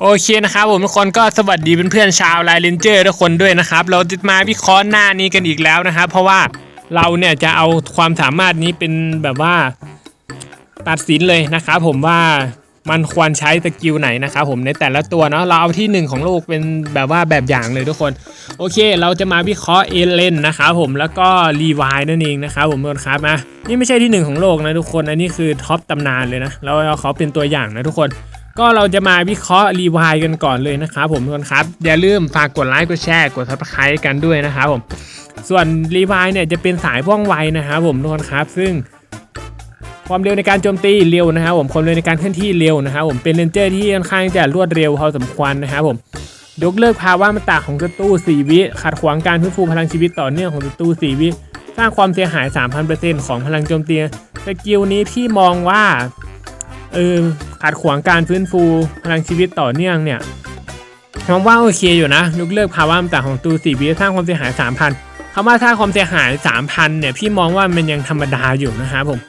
โอเคนะครับผมทุกคนก็สวัสดีเพื่อนๆชาวไลเลนเจอร์ทุกคนด้วยนะครับ เราจะมาวิเคราะห์หน้านี้กันอีกแล้วนะครับ เพราะว่าเราเนี่ยจะเอาความสามารถนี้เป็นแบบว่าตัดสินเลยนะครับผมว่ามันควรใช้สกิลไหนนะครับผมในแต่ละตัวเนาะเราเอาที่หนึ่งของโลกเป็นแบบว่าแบบอย่างเลยทุกคน โอเค เราจะมาวิเคราะห์เอเลนนะครับผมแล้วก็รีวายนั่นเองนะครับผมทุกคนครับนะนี่ไม่ใช่ที่หนึ่งของโลกนะทุกคนอันนี้คือท็อปตำนานเลยนะเราเอาเขาเป็นตัวอย่างนะทุกคน ก็เราจะมาวิเคราะห์รีวายกันก่อนเลยนะครับผมทุกคนครับ อย่าลืมฝากกดไลค์กดแชร์กดซับสไครต์กันด้วยนะครับผม ส่วนรีวายเนี่ยจะเป็นสายว่องไวนะครับผมทุกคนครับ ซึ่งความเร็วในการโจมตีเร็วนะครับผมความเร็วในการเคลื่อนที่เร็วนะครับผมเป็นเรนเจอร์ที่ค่อนข้างจะรวดเร็วพอสมควรนะครับผมยกเลิกภาวะมันตาของศัตรู4 วิขัดขวางการฟื้นฟูพลังชีวิตต่อเนื่องของศัตรู4 วิ สร้างความเสียหาย 3,000%ของพลังโจมตีสกิลนี้พี่มองว่าเออ ขัดขวางการฟื้นฟูพลังชีวิตต่อเนื่องเนี่ยมองว่าโอเคอยู่นะยกเลิกภาวะมันตาของศัตรู4วิสร้างความเสียหาย3,000คำว่าสร้างความเสียหาย3,000เนี่ยพี่มองว่ามันยังธรรมดาอยู่นะครับผม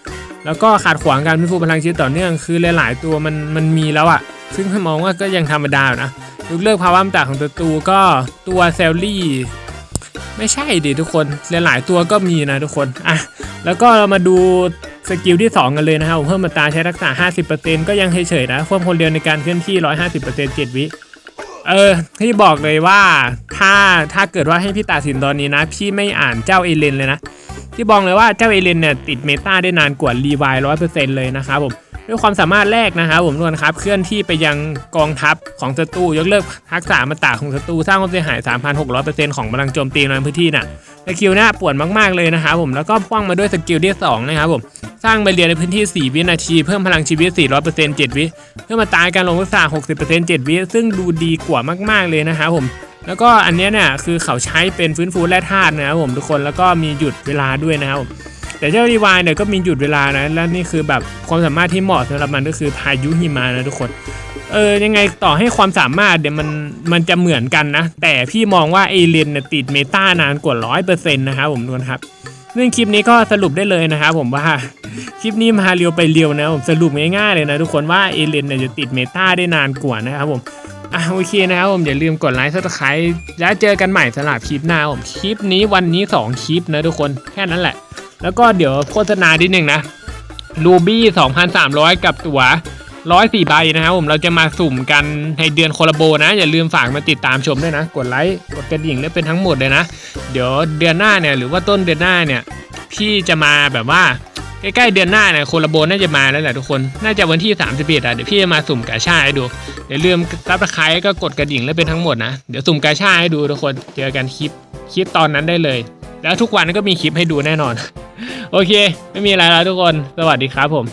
แล้วก็ขาดขวางการฟื้นฟูพลังชีวิตต่อเนื่องคือหลาย ๆ ตัวมันมันมีแล้วอะซึ่งมองว่าก็ยังธรรมดาอยู่นะยกเลิกภาวะมตาของตัวตูก็ตัวเซลลี่ไม่ใช่ดิทุกคนหลาย ๆ ตัวก็มีนะทุกคนอะแล้วก็เรามาดู สกิลที่ 2 กันเลยนะครับผมเพิ่มมาตาใช้ทักษะ50%ก็ยังเฉยๆนะควบคนเร็วในการเคลื่อนที่ 150% 7 วิเออพี่บอกเลยว่าถ้าถ้าเกิดว่าให้พี่ตัดสินตอนนี้นะ พี่ไม่อ่านเจ้าเอเลนเลยนะที่บอกเลยว่าเจ้าเอเลนเนี่ยติดเมตาได้นานกว่ารีวายร้อยเปอร์เซ็นต์เลยนะครับผมด้วยความสามารถแรกนะครับผมทุกคนครับ เคลื่อนที่ไปยังกองทัพของศัตรูยกเลิกทักษะมาตาของศัตรูสร้างความเสียหาย 3,600%ของพลังโจมตีในพื้นที่น่ะสกิลเนี่ยปวดมากๆเลยนะครับผมแล้วก็พ่วงมาด้วยสกิลที่สองนะครับผม สร้างไปเรียนในพื้นที่ 4 วินาที เพิ่มพลังชีวิต 400% 7 วิเพื่อมาตายการลงทักษะ60% 7 วิ ซึ่งดูดีกว่ามาก ๆ เลยนะครับผม แล้วก็อันนี้เนี่ยคือเขาใช้เป็นฟื้นฟูแร่ธาตุนะครับผมทุกคนแล้วก็มีหยุดเวลาด้วยนะครับผมแต่เจ้ารีวายเนี่ยก็มีหยุดเวลานะและนี่คือแบบความสามารถที่เหมาะสำหรับมันก็คือพายุหิมะนะทุกคนเออยังไงต่อให้ความสามารถเดี๋ยวมันมันจะเหมือนกันนะ แต่พี่มองว่าเอเลนเนี่ยติดเมตานานกว่าร้อยเปอร์เซ็นต์นะครับผมทุกคนครับ ซึ่งคลิปนี้ก็สรุปได้เลยนะครับผมว่าคลิปนี้มาเรียวไปเรียวนะผมสรุปง่ายๆเลยนะทุกคนว่าเอเลนเนี่ยจะติดเมตาได้นานกว่านะครับผมอะโอเคนะครับผมอย่าลืมกดไลค์ซับสไครต์แล้วเจอกันใหม่สำหรับคลิปหน้าผมคลิปนี้วันนี้ 2 คลิปนะทุกคนแค่นั้นแหละ แล้วก็เดี๋ยวโฆษณานิดนึงนะรูบี้2,300 กับตั๋ว 104ใบนะครับผมเราจะมาสุ่มกันในเดือนโคลาโบนะ อย่าลืมฝากมาติดตามชมด้วยนะ กดไลค์กดกระดิ่งและเป็นทั้งหมดเลยนะ เดี๋ยวเดือนหน้าเนี่ยหรือว่าต้นเดือนหน้าเนี่ยพี่จะมาแบบว่าใกล้ๆเดือนหน้าเนี่ยโคลาโบน่าจะมาแล้วแหละทุกคนน่าจะวันที่31อะเดี๋ยวพี่จะมาสุ่มกาชาให้ดูเดี๋ยวลืมซับสไครต์ก็กดกระดิ่งแล้วเป็นทั้งหมดนะเดี๋ยวสุ่มกาชาให้ดูทุกคนเจอกันคลิปคลิปตอนนั้นได้เลย แล้วทุกวันก็มีคลิปให้ดูแน่นอน โอเค ไม่มีอะไรแล้วทุกคน สวัสดีครับผม